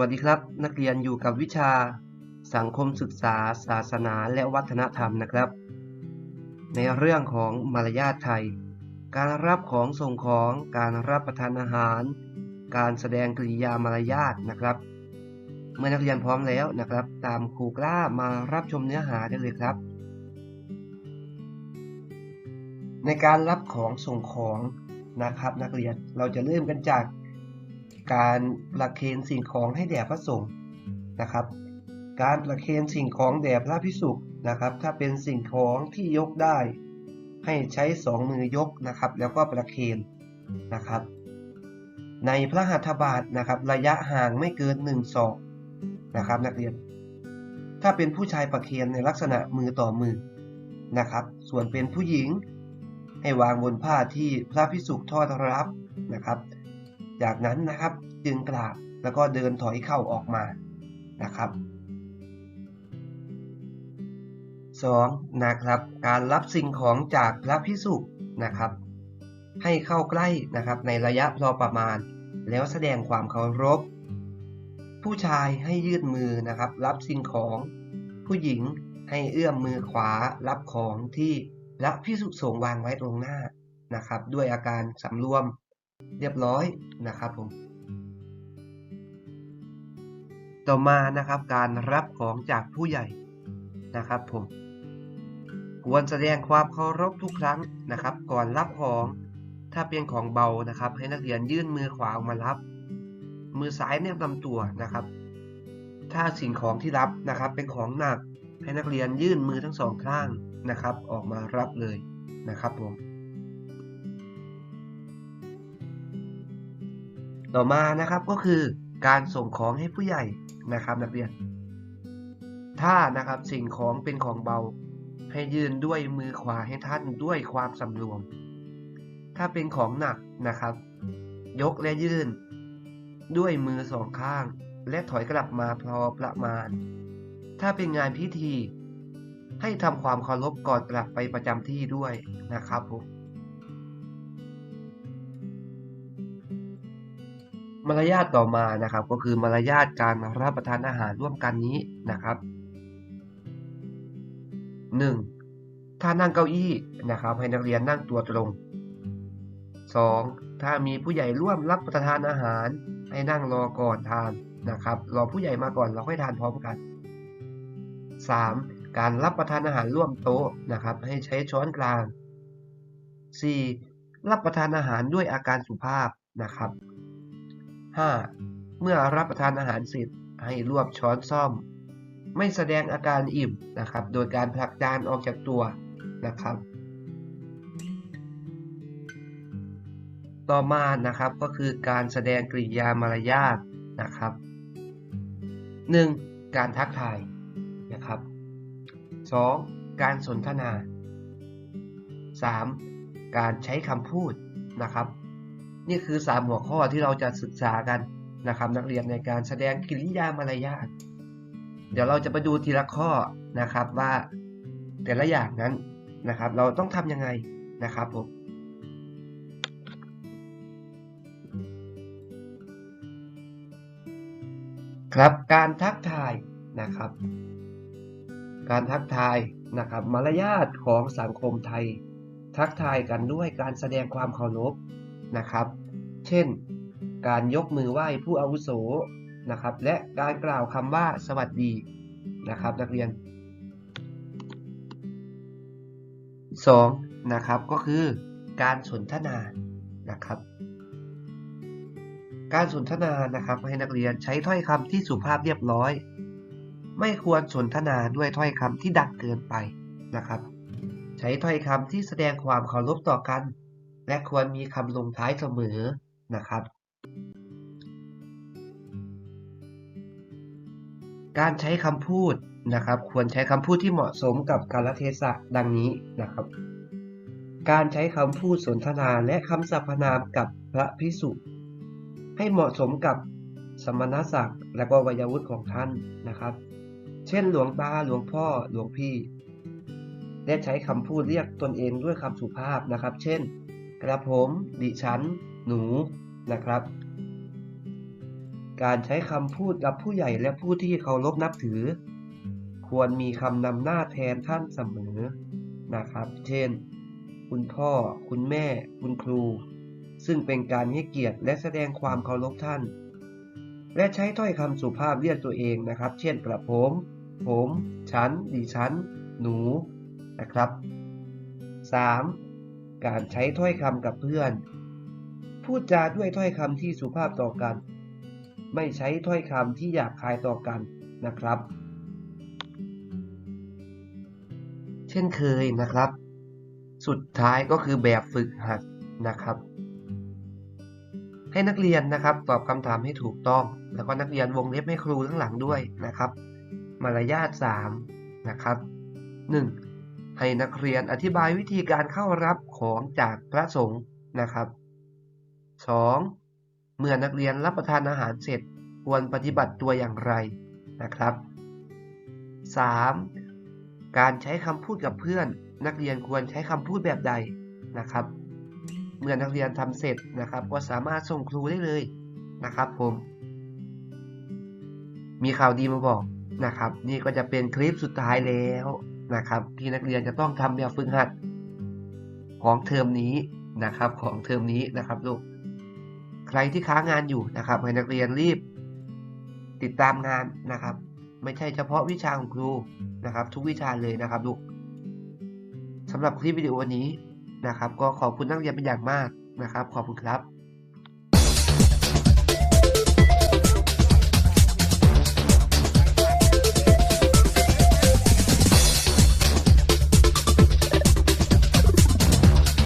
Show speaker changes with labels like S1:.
S1: วัสดีครับ นักเรียนอยู่กับวิชา สังคมศึกษา ศาสนาและวัฒนธรรมนะครับ ในเรื่องของมารยาทไทย การรับของส่งของการรับประทานอาหาร การแสดงกริยามารยาทนะครับ เมื่อนักเรียนพร้อมแล้วนะครับ ตามครูกล้ามารับชมเนื้อหาได้เลยครับ ในการรับของส่งของนะครับ นักเรียนเราจะเริ่มกันจาก การประเคนสิ่งของให้แด่พระสงฆ์นะครับ การประเคนสิ่งของแด่พระพิสุนะครับ ถ้าเป็นสิ่งของที่ยกได้ ให้ใช้สองมือยกนะครับ แล้วก็ประเคนนะครับ ในพระหัตถบาทนะครับ ระยะห่างไม่เกินหนึ่งศอกนะครับ นักเรียน ถ้าเป็นผู้ชายประเคนในลักษณะมือต่อมือนะครับ ส่วนเป็นผู้หญิงให้วางบนผ้าที่พระพิสุทอดรับนะครับ จากนั้นนะครับจึงกราบแล้วก็เดินถอยเข้าออกมานะครับ 2. นะครับ การรับสิ่งของจากพระพิสุนะครับ ให้เข้าใกล้นะครับในระยะพอประมาณ แล้วแสดงความเคารพ ผู้ชายให้ยืดมือนะครับ รับสิ่งของ ผู้หญิงให้เอื้อมมือขวารับของที่พระพิสุสงวางไว้ตรงหน้านะครับ ด้วยอาการสำรวม เรียบร้อยนะครับผม ต่อมานะครับการรับของจากผู้ใหญ่นะครับผมควรแสดงความเคารพทุกครั้งนะครับ ก่อนรับของ ถ้าเป็นของเบานะครับ ให้นักเรียนยื่นมือขวาออกมารับ มือซ้ายแนบลำตัวนะครับ ถ้าสิ่งของที่รับนะครับ เป็นของหนักให้นักเรียนยื่นมือทั้งสองข้างนะครับ ออกมารับเลยนะครับผม ต่อมานะครับก็คือการส่งของให้ผู้ใหญ่นะครับนักเรียน ถ้านะครับสิ่งของเป็นของเบาให้ยืนด้วยมือขวาให้ท่านด้วยความสำรวม ถ้าเป็นของหนักนะครับ ยกและยื่น ด้วยมือสองข้าง และถอยกลับมาพอประมาณ ถ้าเป็นงานพิธี ให้ทำความเคารพก่อนกลับไปประจำที่ด้วยนะครับผม มารยาทต่อมานะครับ ก็คือมารยาทการรับประทานอาหารร่วมกันนี้นะครับ 1. ถ้านั่งเก้าอี้นะครับ ให้นักเรียนนั่งตัวตรง 2. ถ้ามีผู้ใหญ่ร่วมรับประทานอาหาร ให้นั่งรอก่อนทานนะครับ รอผู้ใหญ่มาก่อนเราค่อยทานพร้อมกัน 3. การรับประทานอาหารร่วมโต๊ะนะครับ ให้ใช้ช้อนกลาง 4. รับประทานอาหารด้วยอาการสุภาพนะครับ 5. เมื่อรับประทานอาหารเสร็จให้รวบช้อนซ่อม ไม่แสดงอาการอิ่มนะครับ โดยการผลักจานออกจากตัวนะครับ ต่อมานะครับก็คือการแสดงกริยามารยาทนะครับ 1. การทักทายนะครับ 2. การสนทนา 3. การใช้คำพูดนะครับ นี่คือ 3 หัวข้อที่เราจะศึกษากันนะครับนักเรียนในการแสดงกิริยามารยาทเดี๋ยวเราจะไปดูทีละข้อนะครับว่าแต่ละอย่างนั้นนะครับ เราต้องทำยังไงนะครับผมครับการทักทายนะครับ การทักทายนะครับ มารยาทของสังคมไทย ทักทายกันด้วยการแสดงความเคารพ นะครับ เช่น การยกมือไหว้ผู้อาวุโสนะครับ และการกล่าวคำว่าสวัสดีนะครับ นักเรียน 2. นะครับก็คือการสนทนานะครับ การสนทนานะครับให้นักเรียนใช้ถ้อยคำที่สุภาพเรียบร้อย ไม่ควรสนทนาด้วยถ้อยคำที่ดังเกินไปนะครับ ใช้ถ้อยคำที่แสดงความเคารพต่อกัน และควรมีคำลงท้ายเสมอนะครับ การใช้คำพูดนะครับ ควรใช้คำพูดที่เหมาะสมกับกาลเทศะดังนี้นะครับ การใช้คำพูดสนทนาและคำสรรพนามกับพระพิสุให้เหมาะสมกับสมณศักดิ์และก็วัยวุฒิของท่านนะครับ เช่นหลวงตาหลวงพ่อหลวงพี่ และใช้คำพูดเรียกตนเองด้วยคำสุภาพนะครับ เช่น กระผม ดิฉัน หนูนะครับ การใช้คำพูดกับผู้ใหญ่และผู้ที่เคารพนับถือ ควรมีคำนำหน้าแทนท่านเสมอนะครับ เช่น คุณพ่อ คุณแม่ คุณครู ซึ่งเป็นการให้เกียรติและแสดงความเคารพท่าน และใช้ถ้อยคำสุภาพเรียกตัวเองนะครับ เช่นกระผม ผม ฉัน ดิฉัน หนู นะครับ 3. การใช้ถ้อยคำกับเพื่อน พูดจาด้วยถ้อยคำที่สุภาพต่อกัน ไม่ใช้ถ้อยคำที่หยาบคายต่อกันนะครับ เช่นเคยนะครับ สุดท้ายก็คือแบบฝึกหัดนะครับ ให้นักเรียนนะครับตอบคำถามให้ถูกต้อง แล้วก็นักเรียนวงเล็บให้ครูข้งหลังด้วยนะครับ มารยาท3นะครับ 1. ให้นักเรียนอธิบายวิธีการเข้ารับ ของจากพระสงฆ์นะครับ 2. เมื่อนักเรียนรับประทานอาหารเสร็จควรปฏิบัติตัวอย่างไรนะครับ 3. การใช้คำพูดกับเพื่อน นักเรียนควรใช้คำพูดแบบใดนะครับ เมื่อนักเรียนทำเสร็จนะครับ ก็สามารถส่งครูได้เลยนะครับผม มีข่าวดีมาบอกนะครับ นี่ก็จะเป็นคลิปสุดท้ายแล้วนะครับ ที่นักเรียนจะต้องทำแบบฝึกหัด ของเทอมนี้นะครับของเทอมนี้นะครับลูกใครที่ค้างานอยู่นะครับให้นักเรียนรีบ ติดตามงานนะครับ ไม่ใช่เฉพาะวิชาของครูนะครับ ทุกวิชาเลยนะครับลูกสำหรับคลิปวิดีโอวันนี้นะครับ ก็ขอบคุณนักเรียนเป็นอย่างมากนะครับ ขอบคุณครับ